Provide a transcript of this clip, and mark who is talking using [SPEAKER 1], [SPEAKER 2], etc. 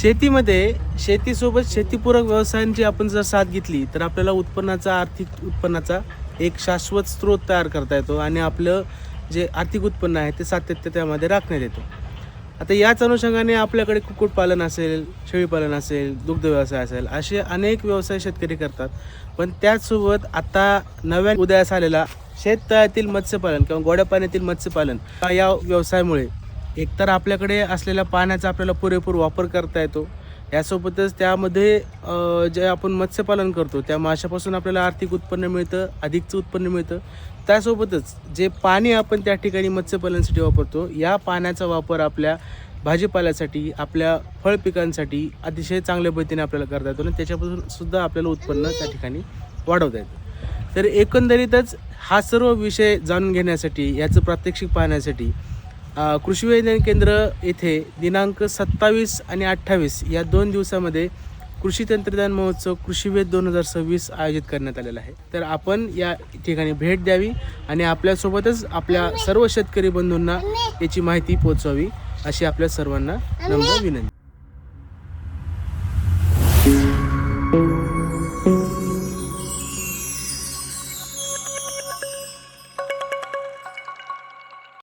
[SPEAKER 1] शेतीमध्ये शेतीसोबत शेतीपूरक व्यवसायांची आपण जर साथ घेतली तर आपल्याला उत्पन्नाचा आर्थिक उत्पन्नाचा एक शाश्वत स्रोत तयार करता येतो आणि आपलं जे आर्थिक उत्पन्न आहे ते सातत्य त्यामध्ये राखण्यात येतो. आता याच अनुषंगाने आपल्याकडे कुक्कुटपालन असेल शेळीपालन असेल दुग्ध व्यवसाय असेल असे अनेक व्यवसाय शेतकरी करतात. पण त्याचसोबत आता नव्या उदयास आलेला शेततळ्यातील मत्स्यपालन किंवा गोड्या पाण्यातील मत्स्यपालन या व्यवसायामुळे एकतर आपल्याकडे असलेल्या पाण्याचा आपल्याला पुरेपूर वापर करता येतो. यासोबतच त्यामध्ये जे आपण मत्स्यपालन करतो त्या माशापासून आपल्याला आर्थिक उत्पन्न मिळतं अधिकचं उत्पन्न मिळतं. त्यासोबतच जे पाणी आपण त्या ठिकाणी मत्स्यपालनासाठी वापरतो या पाण्याचा वापर आपल्या भाजीपाल्यासाठी आपल्या फळ पिकांसाठी अतिशय चांगल्या पद्धतीने आपल्याला करता येतो आणि त्याच्यापासून सुद्धा आपल्याला उत्पन्न त्या ठिकाणी वाढवता येतं. तर एकंदरीतच हा सर्व विषय जाणून घेण्यासाठी याचं प्रात्यक्षिक पाहण्यासाठी कृषी वैज्ञानिक केंद्र येथे दिनांक सत्तावीस आणि अठ्ठावीस या दोन दिवसामध्ये कृषी तंत्रज्ञान महोत्सव कृषीवेद दोन हजार सव्वीस आयोजित करण्यात आलेला आहे. तर आपण या ठिकाणी भेट द्यावी आणि आपल्यासोबतच आपल्या सर्व शेतकरी बंधूंना याची माहिती पोहोचवावी अशी आपल्या सर्वांना नम्र विनंती.